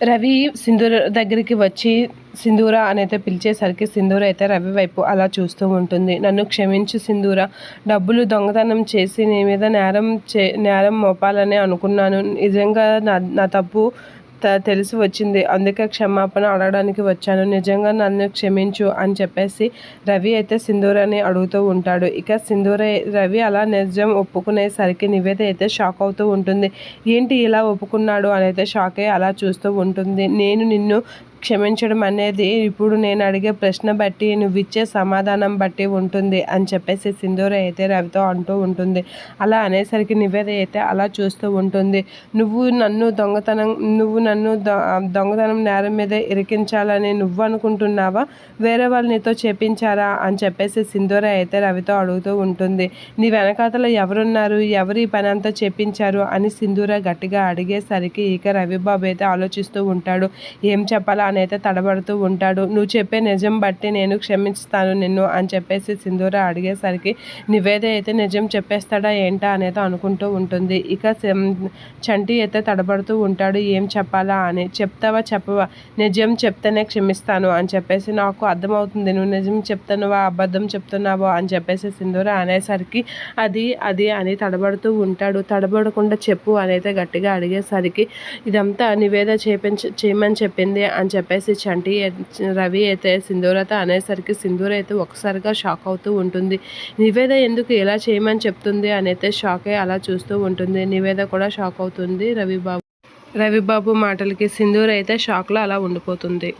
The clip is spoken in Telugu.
రవి సింధూర దగ్గరికి వచ్చి సింధూర అనైతే పిలిచేసరికి సింధూర అయితే రవి వైపు అలా చూస్తూ ఉంటుంది. నన్ను క్షమించు సింధూర డబ్బులు దొంగతనం చేసి నీ మీద నేరం చే నేరం మోపాలని అనుకున్నాను. నిజంగా నా నా తప్పు తెలిసి వచ్చింది. అందుకే క్షమాపణ అడగడానికి వచ్చాను. నిజంగా నన్ను క్షమించు అని చెప్పేసి రవి అయితే సింధూరని అడుగుతూ ఉంటాడు. ఇక సింధూర రవి అలా నిజం ఒప్పుకునేసరికి నివేద అయితే షాక్ అవుతూ ఉంటుంది. ఏంటి ఇలా ఒప్పుకున్నాడు? అని అయితే షాక్ అయ్యి అలా చూస్తూ ఉంటుంది. నేను నిన్ను క్షమించడం అనేది ఇప్పుడు నేను అడిగే ప్రశ్న బట్టి నువ్వు ఇచ్చే సమాధానం బట్టి ఉంటుంది అని చెప్పేసి సింధూర అయితే రవితో అంటూ ఉంటుంది. అలా అనేసరికి నివేద అయితే అలా చూస్తూ ఉంటుంది. నువ్వు నన్ను దొంగతనం నువ్వు నన్ను దొంగతనం నేరం మీద ఇరికించాలని నువ్వు అనుకుంటున్నావా వేరే వాళ్ళు నీతో చేపించారా అని చెప్పేసి సింధూర అయితే రవితో అడుగుతూ ఉంటుంది. నీ వెనకాతలో ఎవరున్నారు? ఎవరు ఈ పని అంతా చేపించారు అని సింధూర గట్టిగా అడిగేసరికి ఇక రవిబాబు అయితే ఆలోచిస్తూ ఉంటాడు. ఏం చెప్పాలా అయితే తడబడుతూ ఉంటాడు. నువ్వు చెప్పే నిజం బట్టి నేను క్షమిస్తాను నిన్ను అని చెప్పేసి సింధూర అడిగేసరికి నివేద అయితే నిజం చెప్పేస్తాడా ఏంటా? అనేది అనుకుంటూ ఉంటుంది. ఇక చంటి అయితే తడబడుతూ ఉంటాడు. ఏం చెప్పాలా? అని చెప్తావా? చెప్పవా? నిజం చెప్తేనే క్షమిస్తాను అని చెప్పేసి నాకు అర్థమవుతుంది. నువ్వు నిజం చెప్తున్నావా? అబద్ధం చెప్తున్నావో? అని చెప్పేసి సింధూర అనేసరికి అది అది అని తడబడుతూ ఉంటాడు. తడబడకుండా చెప్పు అనైతే గట్టిగా అడిగేసరికి ఇదంతా నివేద చేపించ చేయమని చెప్పింది అని చెప్పి చెప్పేసి చంటి రవి అయితే సింధూరతో అనేసరికి సింధూర అయితే ఒకసారిగా షాక్ అవుతూ ఉంటుంది. నివేద ఎందుకు ఎలా చేయమని చెప్తుంది అని అయితే షాక్ అయ్యి అలా చూస్తూ ఉంటుంది. నివేద కూడా షాక్ అవుతుంది రవిబాబు. రవిబాబు మాటలకి సింధూర అయితే షాక్లో అలా ఉండిపోతుంది.